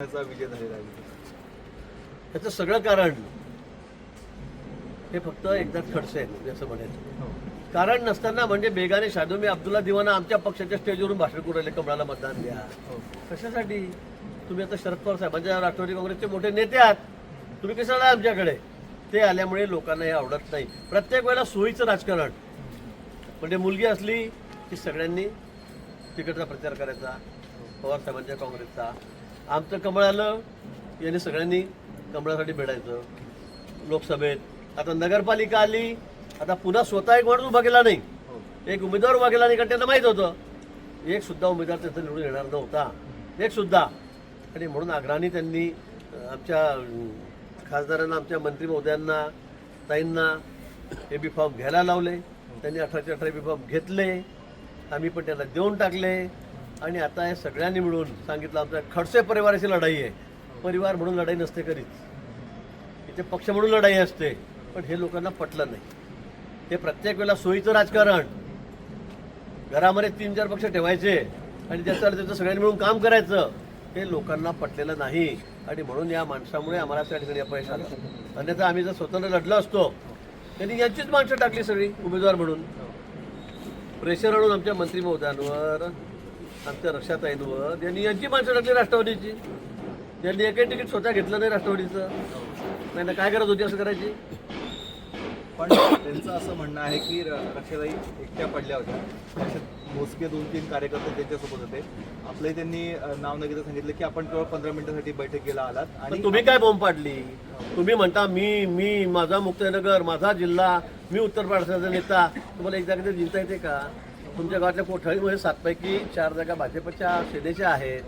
विजय झालेला आहे. त्याचं सगळं कारण हे फक्त एकदा खडसे आहेत म्हणजे असं म्हणायचं. कारण नसताना म्हणजे बेगाने शादोमी अब्दुल्ला दिवाना आमच्या पक्षाच्या स्टेजवरून भाषण करू राहिले कमळाला मतदान द्या. कशासाठी? तुम्ही आता शरद पवार साहेबांच्या राष्ट्रवादी काँग्रेसचे मोठे नेते आहात. तुम्ही कशाला आलाय आमच्याकडे? ते आल्यामुळे लोकांना हे आवडत नाही. प्रत्येक वेळेला सोयीचं राजकारण. म्हणजे मुलगी असली की सगळ्यांनी तिकडचा प्रचार करायचा पवार साहेबांच्या काँग्रेसचा. आमचं कमळ आलं यांनी सगळ्यांनी कमळासाठी भेटायचं. लोकसभेत. आता नगरपालिका आली आता पुन्हा स्वतः एक माणूस उभा केला नाही. एक उमेदवार उभा केला नाही कारण त्यांना माहीत होतं. एक सुद्धा उमेदवार त्यांचा निवडून येणार नव्हता. एक सुद्धा. आणि म्हणून आग्रहाने त्यांनी आमच्या खासदारांना आमच्या मंत्री महोदयांना ताईंना हे बी फॉर्म घ्यायला लावले. त्यांनी अठराचे अठरा बी फॉर्म घेतले. आम्ही पण त्यांना देऊन टाकले. आणि आता हे सगळ्यांनी मिळून सांगितलं आमच्या खडसे परिवाराची लढाई आहे. परिवार म्हणून लढाई नसते कधीच. इथे पक्ष म्हणून लढाई असते पण हे लोकांना पटलं नाही. हे प्रत्येक वेळेला सोयीचं राजकारण. घरामध्ये तीन चार पक्ष ठेवायचे आणि ज्याचं त्याचं सगळ्यांनी मिळून काम करायचं हे लोकांना पटलेलं नाही. आणि म्हणून या माणसामुळे आम्हाला त्या ठिकाणी अपयश आलं. अन्यथा आम्ही जर स्वतंत्र लढलो असतो त्यांनी यांचीच माणसं टाकली सगळी उमेदवार म्हणून. प्रेशर आणून आमच्या मंत्री महोदयांवर आमच्या रक्षाताईंवर यांनी यांची माणसं टाकली राष्ट्रवादीची. यांनी एकही तिकीट स्वतः घेतलं नाही राष्ट्रवादीचं. नाही ना काय करत होती असं करायची? पण त्यांचं असं म्हणणं आहे की रक्षाताई एकट्या पडल्या होत्या. मोजके दोन तीन कार्यकर्ते त्यांच्यासोबत होते. आपलंही त्यांनी नाव न घेता सांगितलं की आपण केवळ पंधरा मिनिटासाठी बैठकीला आलात आणि तुम्ही काय बॉम्ब पाडली? तुम्ही म्हणता मी मी माझा मुक्तनगर माझा जिल्हा मी उत्तर प्रदेशाचा नेता. तुम्हाला एकदा कधी जिंकता येते का? तुमच्या गावातल्या कोठळीमध्ये सातपैकी चार जागा भाजपच्या सेनेच्या आहेत.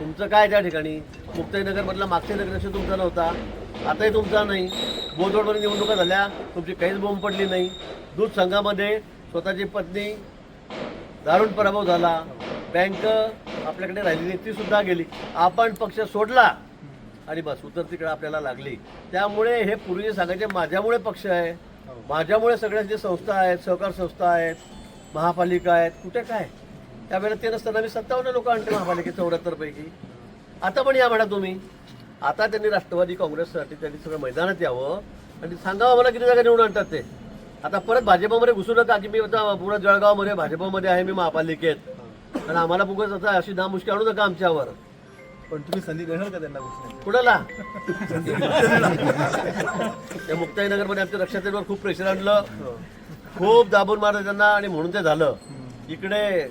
तुमचं काय त्या ठिकाणी? मुक्ताईनगरमधला मागच्या नगराशी तुमचा नव्हता. आताही तुमचा नाही. बोजवडमध्ये निवडणुका झाल्या. तुमची काहीच बोंब पडली नाही. दूध संघामध्ये स्वतःची पत्नी दारुण पराभव झाला. बँक आपल्याकडे राहिली नाही ती सुद्धा गेली. आपण पक्ष सोडला आणि बस उतरतीकडे आपल्याला लागली. त्यामुळे हे पूर्वी सांगायचे माझ्यामुळे पक्ष आहे. माझ्यामुळे सगळ्या जे संस्था आहेत सहकार संस्था आहेत महापालिका आहेत कुठे काय? त्यावेळेला ते नसताना मी सत्तावन्न लोक आणते महापालिकेत चौऱ्याहत्तर पैकी आता पण या म्हणा तुम्ही. आता त्यांनी राष्ट्रवादी काँग्रेससाठी त्यांनी सगळं मैदानात यावं आणि सांगावं मला किती जागा निवडून आणतात ते. आता परत भाजपमध्ये घुसू नका की मी आता पुढे जळगावमध्ये भाजपमध्ये आहे मी महापालिकेत. आणि आम्हाला बघत आता अशी नामुष्की आणू नका आमच्यावर. पण तुम्ही संधी देणार का त्यांना कुणाला? त्या मुक्ताईनगरमध्ये आमच्या रक्षाताईंवर खूप प्रेशर आणलं. खूप दाबून मारलं त्यांना आणि म्हणून ते झालं. इकडे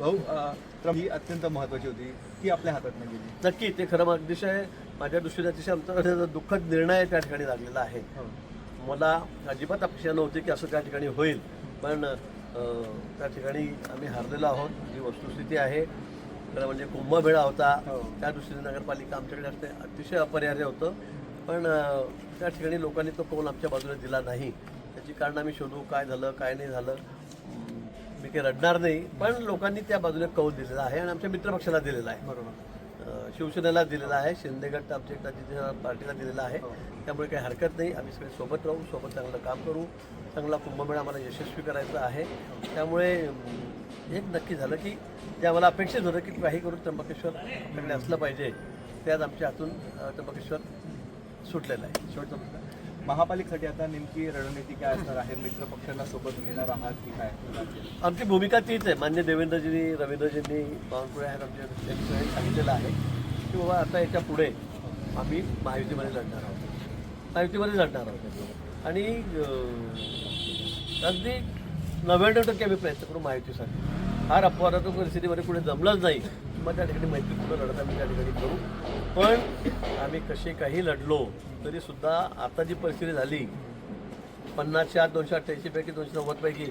भाऊ अ, ही अत्यंत महत्वाची होती. ती आपल्या हातात नाही गेली. नक्की ते खरं अतिशय माझ्या दृष्टीने अतिशय आमचा दुःखद निर्णय त्या ठिकाणी लागलेला आहे. मला अजिबात अपेक्षा नव्हती की असं त्या ठिकाणी होईल. पण अं, त्या ठिकाणी आम्ही हारलेलो आहोत. जी वस्तुस्थिती आहे खरं म्हणजे कुंभमेळा होता. हो. त्या दृष्टीने नगरपालिका आमच्याकडे असते अतिशय अपरिहार्य होतं. पण अं, त्या ठिकाणी लोकांनी तो कौल आमच्या बाजूने दिला नाही. त्याची कारण आम्ही शोधू काय झालं काय नाही झालं. मी काही रडणार नाही पण लोकांनी त्या बाजूने कौल दिलेला आहे आणि आमच्या मित्रपक्षाला दिलेला आहे. बरोबर. शिवसेनेला दिलेला आहे शिंदे गट आमच्या एकदा जिथे पार्टीला दिलेला आहे हो. त्यामुळे काही हरकत नाही. आम्ही सगळे सोबत राहू सोबत चांगलं काम करू. चांगला कुंभमेळा आम्हाला यशस्वी करायचा आहे. त्यामुळे एक नक्की झालं की जे आम्हाला अपेक्षित होतं की काही करून त्र्यंबकेश्वर आपल्याकडे असलं पाहिजे ते आज आमच्या हातून त्र्यंबकेश्वर सुटलेलं आहे. शेवटचा महापालिकेसाठी आता नेमकी रणनीती काय असणार आहे? मित्र पक्षांना सोबत घेणार आहात की काय? आमची भूमिका तीच आहे. मान्य देवेंद्रजींनी रवींद्रजींनी बावनकुळे आहेत आमच्या सांगितलेलं आहे की बाबा आता याच्यापुढे आम्ही महायुतीमध्ये लढणार आहोत. महायुतीमध्ये लढणार आहोत. आणि अगदी नव्याण्णव टक्के आम्ही प्रयत्न करू महायुतीसाठी. फार अपवादात्मक परिस्थितीमध्ये पुढे जमलंच नाही. मग त्या ठिकाणी मैत्रीपूर्ण लढत आम्ही त्या ठिकाणी करू. पण आम्ही कसे काही लढलो तरी सुद्धा आता जी परिस्थिती झाली पन्नासच्या आत दोनशे अठ्ठ्याऐंशी पैकी दोनशे नव्वद पैकी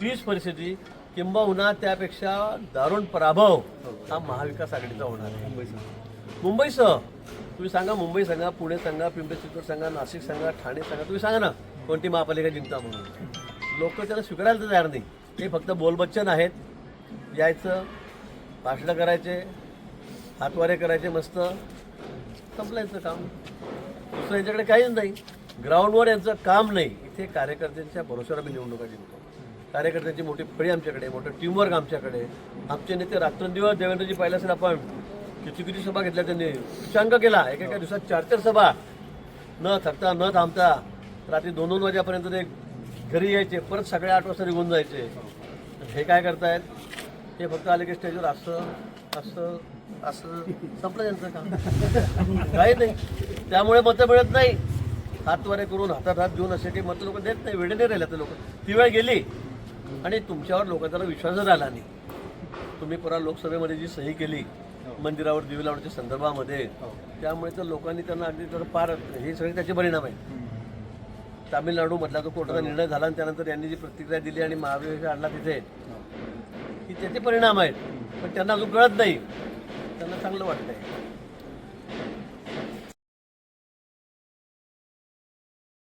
तीच परिस्थिती किंबहुना त्यापेक्षा दारुण पराभव हा महाविकास आघाडीचा होणार आहे. मुंबईसह मुंबईसह तुम्ही सांगा मुंबई सांगा पुणे सांगा पिंपरी चिंचवड सांगा नाशिक सांगा ठाणे सांगा तुम्ही सांगा ना कोणती महापालिका जिंकता म्हणून. लोक त्याला स्वीकारायला तयार नाही. ते फक्त बोलबच्चन आहेत. यायचं भाषणं करायचे हातवारे करायचे मस्त. संपलायचं काम. दुसरं यांच्याकडे काहीच नाही. ग्राउंडवर यांचं काम नाही. इथे कार्यकर्त्यांच्या भरोश्यावर आम्ही निवडणुका जिंकतो कार्यकर्त्यांची मोठी फळी आमच्याकडे मोठं टीमवर्क आमच्याकडे. आमचे नेते रात्रंदिवस देवेंद्रजी पाहिलं असेल आपण किती किती सभा घेतल्या त्यांनी? उच्चांक केला. एका एका दिवसात चार चार सभा. न थकता न थांबता. रात्री दोन दोन वाजेपर्यंत ते घरी यायचे. परत सगळे आठ वाजता निघून जायचे. हे काय करतायत? हे फक्त आले की स्टेजवर असं असं असं. संपलं त्यांचं काम. काही नाही. त्यामुळे मतं मिळत नाही. हातवारे करून हातात हात घेऊन असे काही मतं लोक देत नाही. वेळे नाही राहिले लोक. ती वेळ गेली आणि तुमच्यावर लोकांचा विश्वासच आला नाही तुम्ही परवा लोकसभेमध्ये जी सही केली मंदिरावर दिवे लावण्याच्या संदर्भामध्ये त्यामुळे तर लोकांनी त्यांना अगदी तर पार हे सगळे त्याचे परिणाम आहेत. तामिळनाडूमधला तो कोर्टाचा निर्णय झाला आणि त्यानंतर यांनी जी प्रतिक्रिया दिली आणि महाविवेश आणला तिथे की त्याचे परिणाम आहेत पण त्यांना अजून कळत नाही. त्यांना चांगलं वाटतंय.